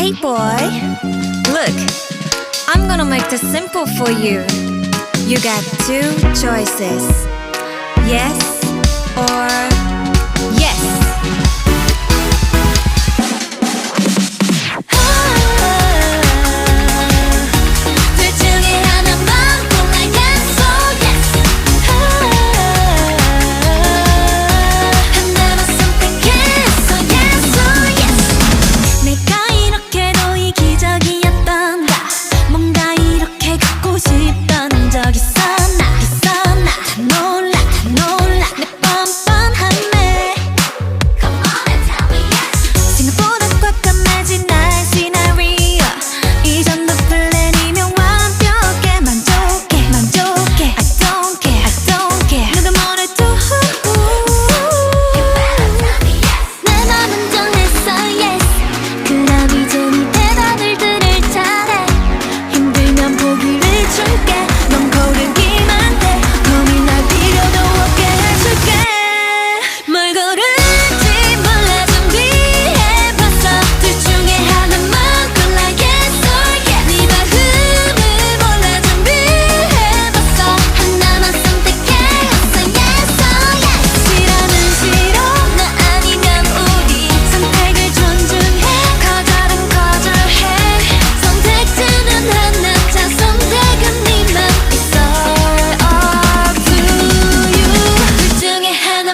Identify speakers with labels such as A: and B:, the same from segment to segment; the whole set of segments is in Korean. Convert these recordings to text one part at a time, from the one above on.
A: Hey boy, look, I'm gonna make this simple for you. You got two choices yes or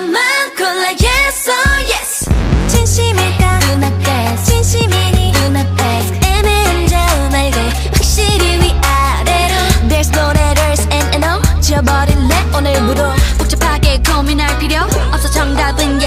A: 만 골라 yes. oh 진심일까 눈앞에 진심이니 네 눈앞에. 애매한 점 말고 확실히 위아래로. There's no 지워버릴래? 오늘부로 복잡하게 고민할 필요 없어. 정답은 yes